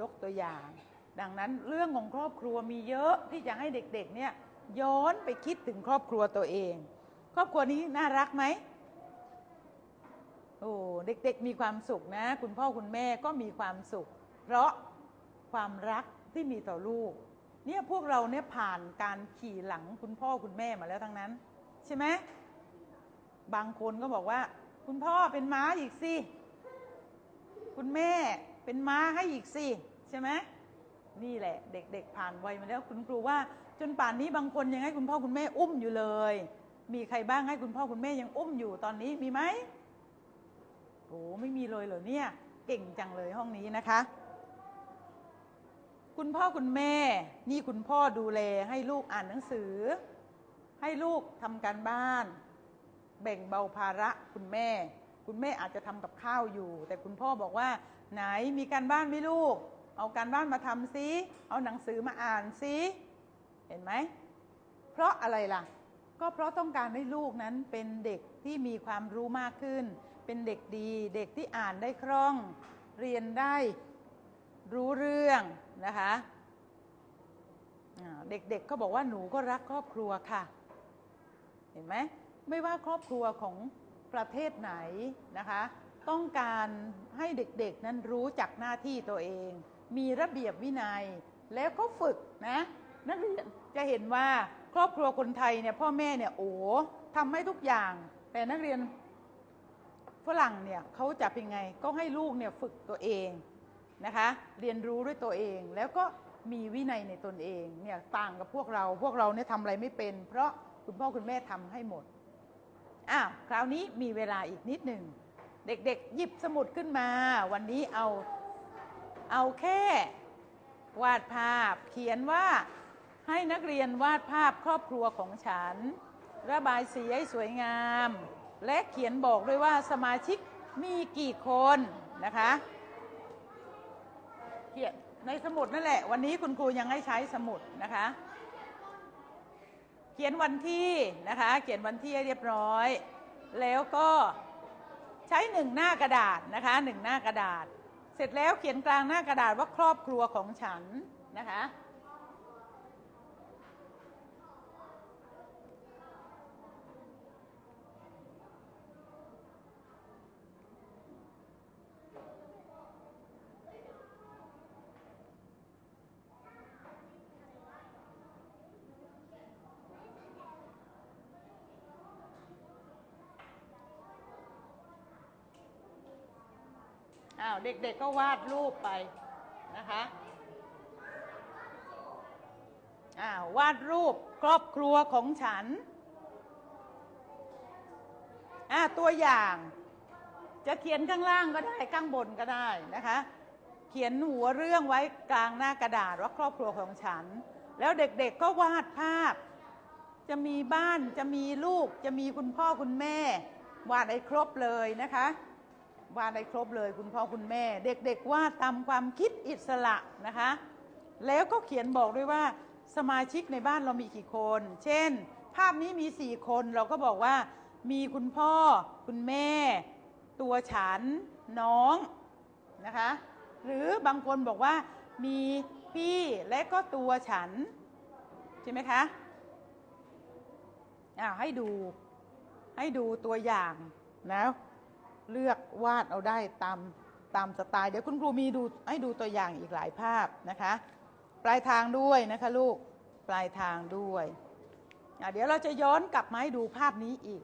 ยกตัวอย่าง ดังนั้นเรื่องของครอบครัวมีเยอะที่จะให้เด็กๆเนี่ยย้อนไปคิดถึงครอบครัวตัวเอง ครอบครัวนี้น่ารักไหมโอ้เด็กๆมีความสุขนะ คุณพ่อคุณแม่ก็มีความสุข เพราะความรักที่มีต่อลูก เนี่ยพวกเราเนี่ยผ่านการขี่หลังคุณพ่อคุณแม่มาแล้วทั้งนั้น ใช่ไหมบางคนก็บอกว่า คุณพ่อเป็นม้าอีกสิ คุณแม่ เป็นม้าให้อีกสิใช่ไหมนี่แหละ เด็กๆ ผ่านวัยมาแล้วคุณครูว่า จนป่านนี้บางคนยังให้คุณพ่อคุณแม่อุ้มอยู่เลย มีใครบ้างให้คุณพ่อคุณแม่ยังอุ้มอยู่ตอนนี้มีไหมโอ้ไม่มีเลยเหรอเนี่ย เก่งจังเลยห้องนี้นะคะ คุณพ่อคุณแม่ นี่คุณพ่อดูแลให้ลูกอ่านหนังสือ ให้ลูกทำการบ้าน แบ่งเบาภาระคุณแม่ คุณแม่อาจจะทำกับข้าวอยู่ แต่คุณพ่อบอกว่า ไหนมีการบ้านไหมลูก เอาการบ้านมาทำซิเอาหนังสือมาอ่านซิเห็นไหม เพราะอะไรล่ะ ก็เพราะต้องการให้ลูกนั้นเป็นเด็กที่มีความรู้มากขึ้น เป็นเด็กดี เด็กที่อ่านได้คล่อง เรียนได้รู้เรื่องนะคะเด็กๆเเขาบอกว่าหนูก็รักครอบครัวค่ะ เห็นไหมไม่ว่าครอบครัวของประเทศไหนนะคะ ต้องการให้เด็กๆนั้นรู้จักหน้าที่ตัวเอง มีระเบียบวินัย แล้วก็ฝึกนะนักเรียนจะเห็นว่าครอบครัวคนไทยเนี่ยพ่อแม่เนี่ยโอ้ทำให้ทุกอย่าง แต่นักเรียนฝรั่งเนี่ยเขาจะเป็นไงก็ให้ลูกเนี่ยฝึกตัวเองนะคะ เรียนรู้ด้วยตัวเองแล้วก็มีวินัยในตนเองเนี่ยต่างกับพวกเราพวกเราเนี่ยทำอะไรไม่เป็น เพราะคุณพ่อคุณแม่ทำให้หมดอ้าวคราวนี้มีเวลาอีกนิดหนึ่ง เด็กๆ หยิบสมุดขึ้นมา วันนี้เอาเอาแค่ วาดภาพ เขียนว่าให้นักเรียนวาดภาพครอบครัวของฉัน ระบายสีให้สวยงาม และเขียนบอกด้วยว่าสมาชิกมีกี่คนนะคะเขียนในสมุดนั่นแหละ วันนี้คุณครูยังให้ใช้สมุดนะคะ เขียนวันที่นะคะ เขียนวันที่ให้เรียบร้อย แล้วก็ ใช้หนึ่งหน้ากระดาษนะคะหนึ่งหน้ากระดาษ เสร็จแล้วเขียนกลางหน้ากระดาษว่าครอบครัวของฉันนะคะ อ้าวเด็กๆก็วาดรูปไปนะคะอ้าววาดรูปครอบครัวของฉันอ่าตัวอย่าง จะเขียนข้างล่างก็ได้ข้างบนก็ได้นะคะ เขียนหัวเรื่องไว้กลางหน้ากระดาษว่าครอบครัวของฉัน แล้วเด็กๆก็วาดภาพ จะมีบ้านจะมีลูก จะมีคุณพ่อคุณแม่ วาดให้ครบเลยนะคะ วาดได้ครบเลยคุณพ่อคุณแม่ เด็กๆวาดตามความคิดอิสระนะคะ แล้วก็เขียนบอกด้วยว่าสมาชิกในบ้านเรามีกี่คน เช่น ภาพนี้มีสี่คนเราก็บอกว่า มีคุณพ่อ คุณแม่ ตัวฉัน น้องนะคะ หรือบางคนบอกว่ามีพี่และก็ตัวฉัน ใช่ไหมคะอ้าวให้ดูให้ดูตัวอย่างนะ เลือกวาดเอาได้ตามตามสไตล์ เดี๋ยวคุณครูมีดูให้ดูตัวอย่างอีกหลายภาพนะคะ ปลายทางด้วยนะคะลูกปลายทางด้วยเดี๋ยวเราจะย้อนกลับมาให้ดูภาพนี้อีก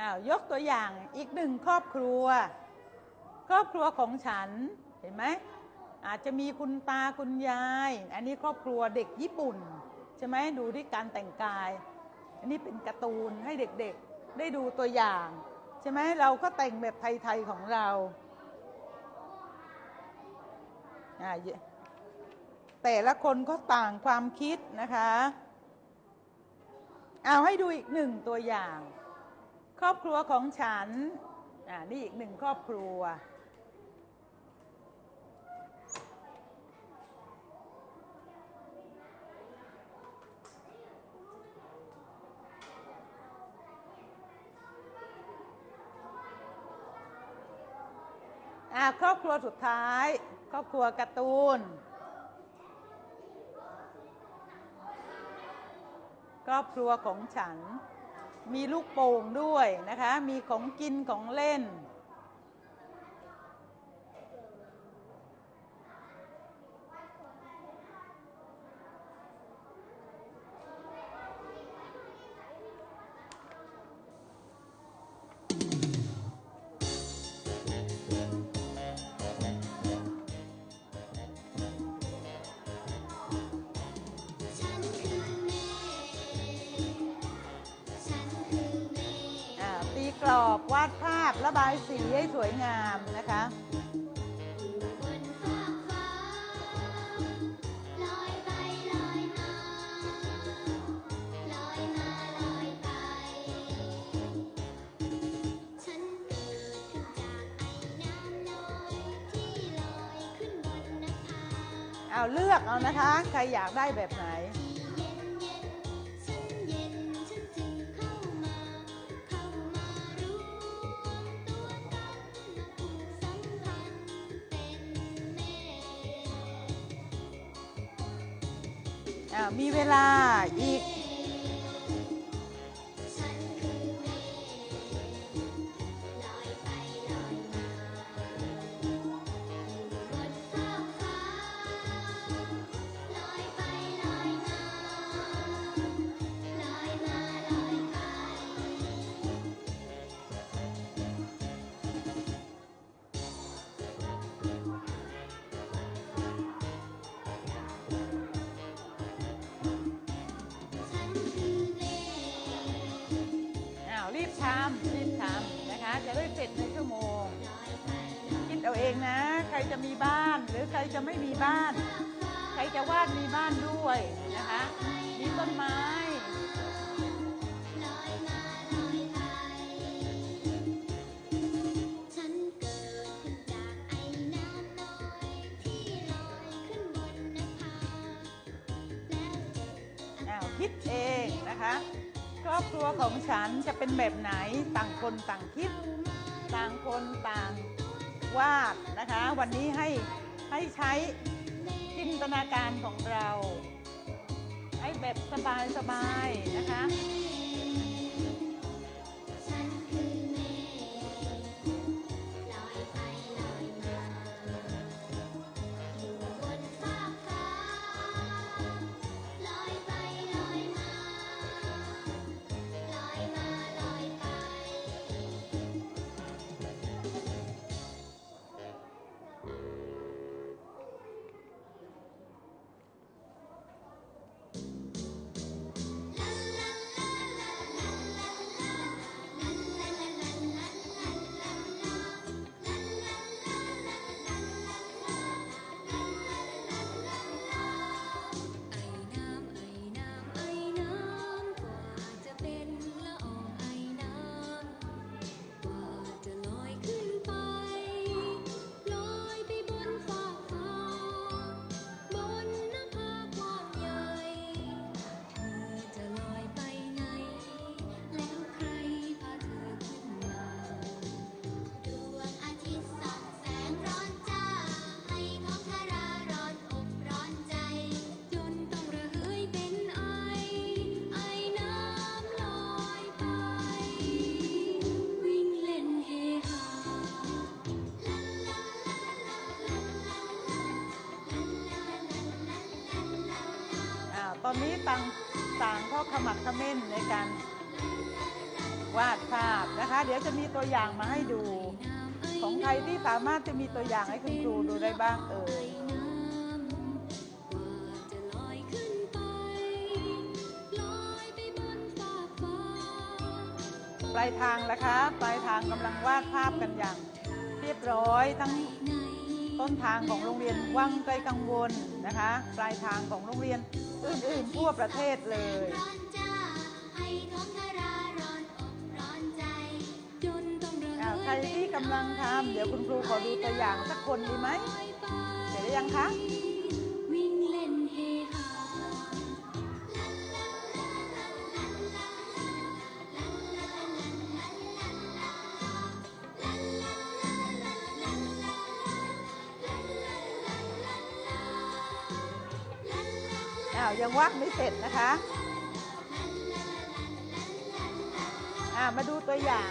อ้าวยกตัวอย่างอีกหนึ่งครอบครัว ครอบครัวของฉันเห็นไหม อาจจะมีคุณตาคุณยาย อันนี้ครอบครัวเด็กญี่ปุ่น ใช่ไหมดูที่การแต่งกาย อันนี้เป็นการ์ตูนให้เด็กๆได้ดูตัวอย่าง ใช่ไหมเราก็แต่งแบบไทยๆของเราอ่าแต่ละคนก็ต่างความคิดนะคะ เอาให้ดูอีกหนึ่งตัวอย่าง ครอบครัวของฉัน อ่านี่อีกหนึ่งครอบครัว อ่าครอบครัวสุดท้าย ครอบครัวการ์ตูน ครอบครัวของฉัน มีลูกโป่งด้วยนะคะ มีของกินของเล่นฉัน กระบายสีให้สวยงามนะคะ เอาเลือกเอานะคะ ใครอยากได้แบบไหน มีเวลาอีกาวรีบทำรีบทำนะคะ จะได้เสร็จในชั่วโมงลอยไปลอยคิดเอาเองนะ ใครจะมีบ้านหรือใครจะไม่มีบ้าน ใครจะวาดมีบ้านด้วยนะคะ มีต้นไม้ลอยมาลอยไปฉันเกิดขึ้นจากไอ้น้ำน้อยที่ลอยขึ้นบนนภาแล้วเจ็บอ้าวคิดเองนะคะค รอบครัวของฉันจะเป็นแบบไหนต่างคนต่างคิด ต่างคนต่างวาดนะคะ วันนี้ให้ให้ใช้จินตนาการของเรา ให้แบบสบายๆนะคะ มักเขม้นในการวาดภาพนะคะ เดี๋ยวจะมีตัวอย่างมาให้ดู ของใครที่สามารถจะมีตัวอย่างให้คุณครูดูได้บ้างเอ่ยปลายทางละคะ ปลายทางกำลังวาดภาพกันอย่าง เรียบร้อยทั้งต้นทางของโรงเรียนวังไกลกังวลนะคะ ปลายทางของโรงเรียน อื่นๆ ทั่วประเทศเลยร้อนจ้าให้ท้องทาราร้อนอกร้อนใจจนต้องระอ่าเหใครยที่กำลังทำเดี๋ยวคุณครูขอดูตัวอย่างสักคนดีไหมลอยไปเสร็จหรือยังคะ อ้าวยังวาดไม่เสร็จนะคะอ่ามาดูตัวอย่าง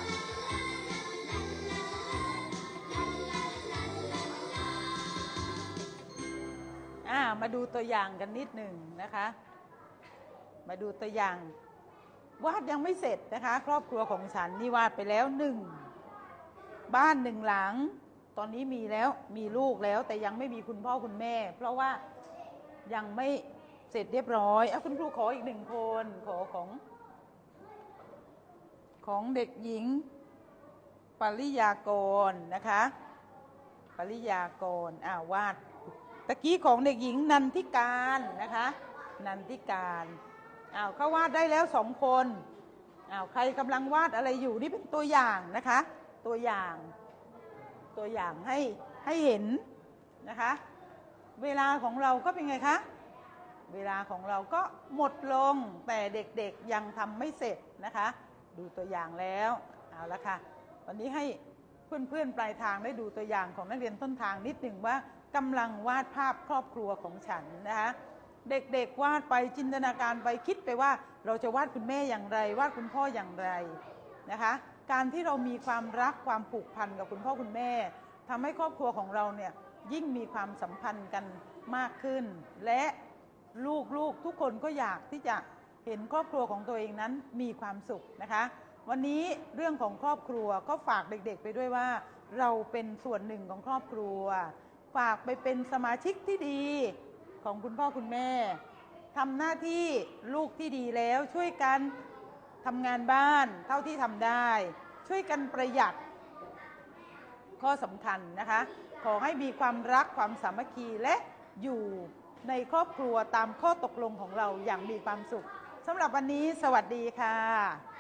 อ่ามาดูตัวอย่างกันนิดหนึ่งนะคะ มาดูตัวอย่าง วาดยังไม่เสร็จนะคะ ครอบครัวของฉันนี่วาดไปแล้วหนึ่งบ้านหนึ่งหลัง ตอนนี้มีแล้วมีลูกแล้วแต่ยังไม่มีคุณพ่อคุณแม่ เพราะว่ายังไม่ เสร็จเรียบร้อยอะคุณครูขออีกหนึ่งคนขอของ ของเด็กหญิงปริยากรนะคะปริยากรอ่าวาดตะกี้ของเด็กหญิงนันทิการนะคะ นันทิการอ้าวเขาวาดได้แล้วสองคนอ้าวใครกำลังวาดอะไรอยู่นี่เป็นตัวอย่างนะคะ ตัวอย่าง ตัวอย่างให้ให้เห็นนะคะ เวลาของเราก็เป็นไงคะ เวลาของเราก็หมดลงแต่เด็กๆยังทำไม่เสร็จนะคะ ดูตัวอย่างแล้วเอาละค่ะ วันนี้ให้เพื่อนๆปลายทางได้ดูตัวอย่างของนักเรียนต้นทางนิดหนึ่งว่ากำลังวาดภาพครอบครัวของฉันนะคะเด็กๆวาดไปจินตนาการไปคิดไปว่า เราจะวาดคุณแม่อย่างไร วาดคุณพ่ออย่างไรนะคะ การที่เรามีความรักความผูกพันกับคุณพ่อคุณแม่ทำให้ครอบครัวของเราเนี่ยยิ่งมีความสัมพันธ์กันมากขึ้น และ ลูกๆ ทุกคนก็อยากที่จะเห็นครอบครัวของตัวเองนั้นมีความสุขนะคะ วันนี้เรื่องของครอบครัวก็ฝากเด็กๆ ไปด้วยว่า เราเป็นส่วนหนึ่งของครอบครัว ฝากไปเป็นสมาชิกที่ดีของคุณพ่อคุณแม่ทำหน้าที่ลูกที่ดีแล้วช่วยกันทำงานบ้านเท่าที่ทำได้ ช่วยกันประหยัด ข้อสำคัญนะคะ ขอให้มีความรักความสามัคคีและอยู่ ในครอบครัวตามข้อตกลงของเราอย่างมีความสุขสำหรับวันนี้สวัสดีค่ะ